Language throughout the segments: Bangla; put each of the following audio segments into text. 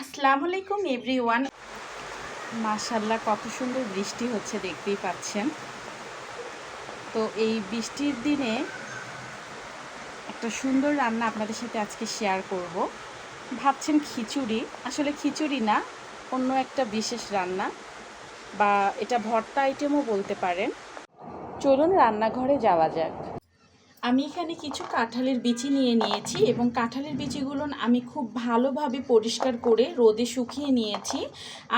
আসসালামু আলাইকুম এভরিওয়ান। মাশাল্লাহ কত সুন্দর বৃষ্টি হচ্ছে, দেখতেই পাচ্ছেন। তো এই বৃষ্টির দিনে একটা সুন্দর রান্না আপনাদের সাথে আজকে শেয়ার করব। ভাবছেন খিচুড়ি? আসলে খিচুড়ি না, অন্য একটা বিশেষ রান্না। বা এটা ভর্তা আইটেমও বলতে পারেন। চলুন রান্নাঘরে যাওয়া যাক। আমি এখানে কিছু কাঁঠালের বিচি নিয়ে নিয়েছি এবং কাঁঠালের বিচিগুলো আমি খুব ভালোভাবে পরিষ্কার করে রোদে শুকিয়ে নিয়েছি।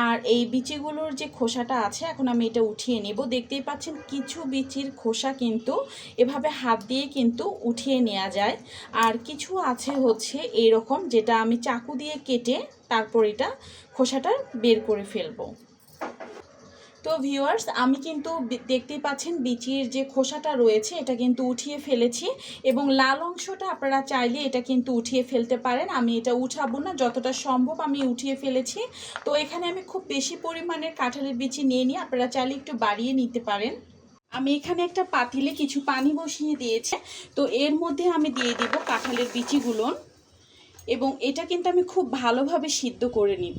আর এই বিচিগুলোর যে খোসাটা আছে, এখন আমি এটা উঠিয়ে নেব। দেখতেই পাচ্ছেন, কিছু বিচির খোসা কিন্তু এভাবে হাত দিয়ে কিন্তু উঠিয়ে নেওয়া যায়। আর কিছু আছে হচ্ছে এরকম যেটা আমি চাকু দিয়ে কেটে তারপর এটা খোসাটা বের করে ফেলব। তো ভিউয়ার্স আমি কিন্তু দেখতেই পাচ্ছেন বিচির যে খোসাটা রয়েছে, এটা কিন্তু উঠিয়ে ফেলেছি এবং লাল অংশটা আপনারা চাইলে এটা কিন্তু উঠিয়ে ফেলতে পারেন। আমি এটা উঠাবো না, যতটা সম্ভব আমি উঠিয়ে ফেলেছি। তো এখানে আমি খুব বেশি পরিমাণের কাঁঠালের বিচি নিয়ে নিই আপনারা চাইলে একটু বাড়িয়ে নিতে পারেন। আমি এখানে একটা পাতিলে কিছু পানি বসিয়ে দিয়েছি। তো এর মধ্যে আমি দিয়ে দিব কাঁঠালের বিচিগুলো এবং এটা কিন্তু আমি খুব ভালোভাবে সিদ্ধ করে নিব।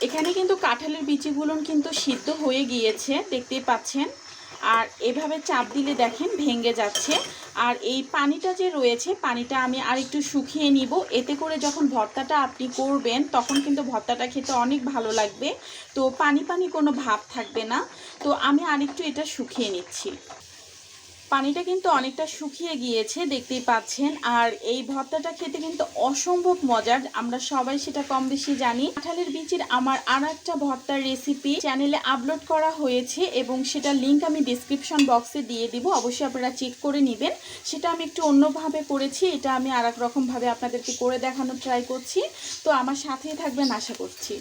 এখানে কিন্তু কাঁঠালের বিচিগুলো কিন্তু সিদ্ধ হয়ে গিয়েছে, দেখতেই পাচ্ছেন। আর এভাবে চাপ দিলে দেখেন ভেঙে যাচ্ছে। আর এই পানিটা যে রয়েছে, পানিটা আমি আর একটু শুকিয়ে নিব। এতে করে যখন ভর্তাটা আপনি করবেন, তখন কিন্তু ভর্তাটা খেতে অনেক ভালো লাগবে। তো পানি পানি কোনো ভাব থাকবে না। তো আমি আরেকটু এটা শুকিয়ে নিচ্ছি। পানিটা কিন্তু অনেকটা শুকিয়ে গিয়েছে, দেখতেই পাচ্ছেন। আর এই ভর্তাটা খেতে কিন্তু অসম্ভব মজার, আমরা সবাই সেটা কম বেশি জানি। কাঁঠালের বীজের আমার আর একটা ভর্তার রেসিপি চ্যানেলে আপলোড করা হয়েছে এবং সেটা লিংক আমি ডিসক্রিপশন বক্সে দিয়ে দিব, অবশ্যই আপনারা চেক করে নেবেন। সেটা আমি একটু অন্যভাবে করেছি, এটা আমি আর এক রকমভাবে আপনাদেরকে করে দেখানোর ট্রাই করছি। তো আমার সাথেই থাকবেন, আশা করছি।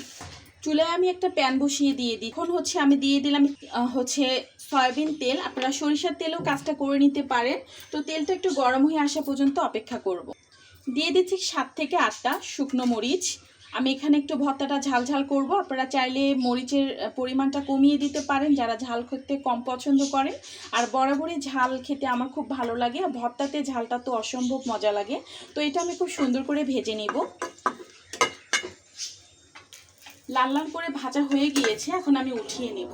চুলায় আমি একটা প্যান বসিয়ে দিয়ে দিই। এখন হচ্ছে আমি দিয়ে দিলাম হচ্ছে সয়াবিন তেল। আপনারা সরিষার তেলেও কাজটা করে নিতে পারেন। তো তেলটা একটু গরম হয়ে আসা পর্যন্ত অপেক্ষা করব। দিয়ে দিচ্ছি সাত থেকে আটটা শুকনো মরিচ। আমি এখানে একটু ভর্তাটা ঝাল ঝাল করব। আপনারা চাইলে মরিচের পরিমাণটা কমিয়ে দিতে পারেন, যারা ঝাল খেতে কম পছন্দ করেন। আর বরাবরই ঝাল খেতে আমার খুব ভালো লাগে। আর ভর্তাতে ঝালটা তো অসম্ভব মজা লাগে। তো এটা আমি খুব সুন্দর করে ভেজে নিব। লাল লাল করে ভাজা হয়ে গিয়েছে, এখন আমি উঠিয়ে নেব।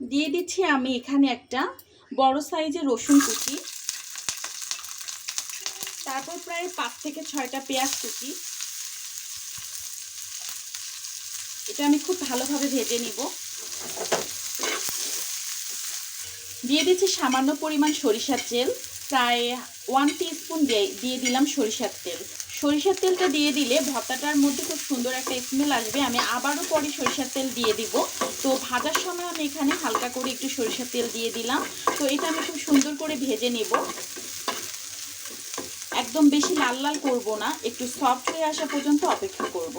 দিয়ে দিচ্ছি আমি এখানে একটা বড় সাইজের রসুন কুচি, তারপর প্রায় পাঁচ থেকে ছয়টা পেঁয়াজ কুচি। এটা আমি খুব ভালোভাবে ভেজে নিব। দিয়ে দিচ্ছি সামান্য পরিমাণ সরিষার তেল, প্রায় ওয়ান স্পুন দিয়ে দিলাম সরিষার তেল। সরিষার তেলটা দিয়ে দিলে ভর্তাটার মধ্যে খুব সুন্দর একটা স্মেল আসবে। আমি আবারও পরে সরিষার তেল দিয়ে দিব। তো ভাজার সময় আমি এখানে হালকা করে একটু সরিষার তেল দিয়ে দিলাম। তো এটা আমি খুব সুন্দর করে ভেজে নেব। একদম বেশি লাল লাল করব না, একটু সফট হয়ে আসা পর্যন্ত অপেক্ষা করব।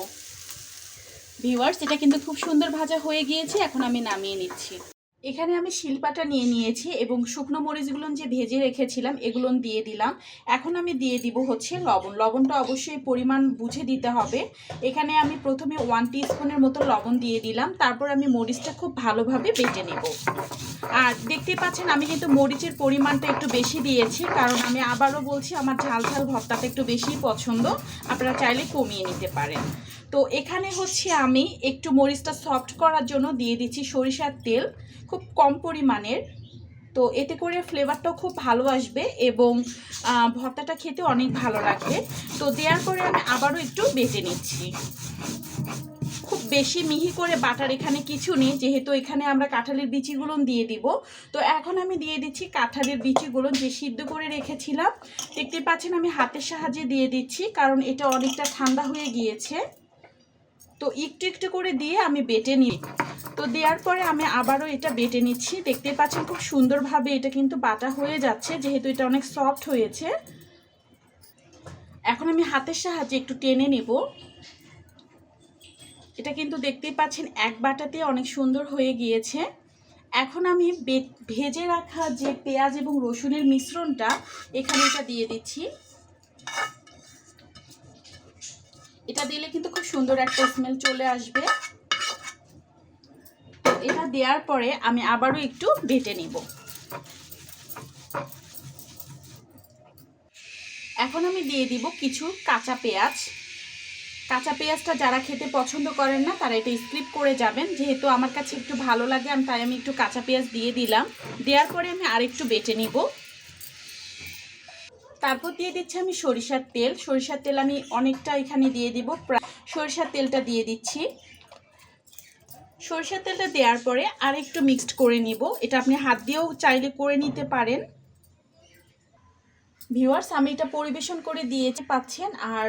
ভিউয়ার্স এটা কিন্তু খুব সুন্দর ভাজা হয়ে গিয়েছে, এখন আমি নামিয়ে নিচ্ছি। এখানে আমি শিলপাটা নিয়ে নিয়েছি এবং শুকনো মরিচগুলো যে ভেজে রেখেছিলাম এগুলো দিয়ে দিলাম। এখন আমি দিয়ে দিব হচ্ছে লবণ। লবণটা অবশ্যই পরিমাণ বুঝে দিতে হবে। এখানে আমি প্রথমে ওয়ান স্পুনের মতো লবণ দিয়ে দিলাম। তারপর আমি মরিচটা খুব ভালোভাবে বেটে নেব। আর দেখতে পাচ্ছেন, আমি কিন্তু মরিচের পরিমাণটা একটু বেশি দিয়েছি, কারণ আমি আবারও বলছি, আমার ঝাল ঝাল ভর্তাটা একটু বেশি পছন্দ। আপনারা চাইলে কমিয়ে নিতে পারেন। তো এখানে হচ্ছে আমি একটু মরিচটা সফট করার জন্য দিয়ে দিচ্ছি সরিষার তেল, খুব কম পরিমাণের। তো এতে করে ফ্লেভারটাও খুব ভালো আসবে এবং ভর্তাটা খেতে অনেক ভালো লাগবে। তো দেওয়ার পরে আমি আবারও একটু বেটে নিচ্ছি। খুব বেশি মিহি করে বাটার এখানে কিছু নেই, যেহেতু এখানে আমরা কাঁঠালের বিচিগুলো দিয়ে দিব। তো এখন আমি দিয়ে দিচ্ছি কাঁঠালের বিচিগুলো যে সিদ্ধ করে রেখেছিলাম। দেখতে পাচ্ছেন আমি হাতের সাহায্যে দিয়ে দিচ্ছি, কারণ এটা অনেকটা ঠান্ডা হয়ে গিয়েছে। তো একটু একটু করে দিয়ে আমি বেটে নিই। তো দেওয়ার পরে আমি আবারও এটা বেটে নিচ্ছি। দেখতে পাচ্ছেন খুব সুন্দরভাবে এটা কিন্তু বাটা হয়ে যাচ্ছে, যেহেতু এটা অনেক সফট হয়েছে। এখন আমি হাতের সাহায্যে একটু টেনে নেব। এটা কিন্তু দেখতেই পাচ্ছেন এক বাটাতে অনেক সুন্দর হয়ে গিয়েছে। এখন আমি ভেজে রাখা যে পেঁয়াজ এবং রসুনের মিশ্রণটা এখানে এটা দিয়ে দিচ্ছি। এটা দিলে কিন্তু খুব সুন্দর একটা স্মেল চলে আসবে। এটা দেওয়ার পরে আমি আবারও একটু বেটে নিব। এখন আমি দিয়ে দিব কিছু কাঁচা পেঁয়াজ। কাঁচা পেঁয়াজটা যারা খেতে পছন্দ করেন না, তারা এটা স্ক্রিপ করে যাবেন। যেহেতু আমার কাছে একটু ভালো লাগে, আমি তাই আমি একটু কাঁচা পেঁয়াজ দিয়ে দিলাম। দেওয়ার পরে আমি আরেকটু বেটে নিব। তারপর দিয়ে দিচ্ছি আমি সরিষার তেল। সরিষার তেল আমি অনেকটা এখানে দিয়ে দিব। সরিষার তেলটা দিয়ে দিচ্ছি। সরিষার তেলটা দেওয়ার পরে আর একটু মিক্সড করে নিব। এটা আপনি হাত দিয়েও চাইলে করে নিতে পারেন। ভিউয়ার্স আমি এটা পরিবেশন করে দিয়েছি, পাচ্ছেন। আর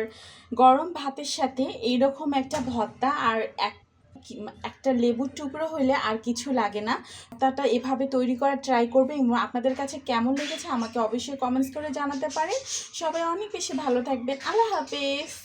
গরম ভাতের সাথে এইরকম একটা ভর্তা আর এক একটা লেবুর টুকরো হলে আর কিছু লাগে না। তাটা এভাবে তৈরি করার ট্রাই করবে এবং আপনাদের কাছে কেমন লেগেছে আমাকে অবশ্যই কমেন্টস করে জানাতে পারে সবাই অনেক বেশি ভালো থাকবেন। আল্লাহ হাফেজ।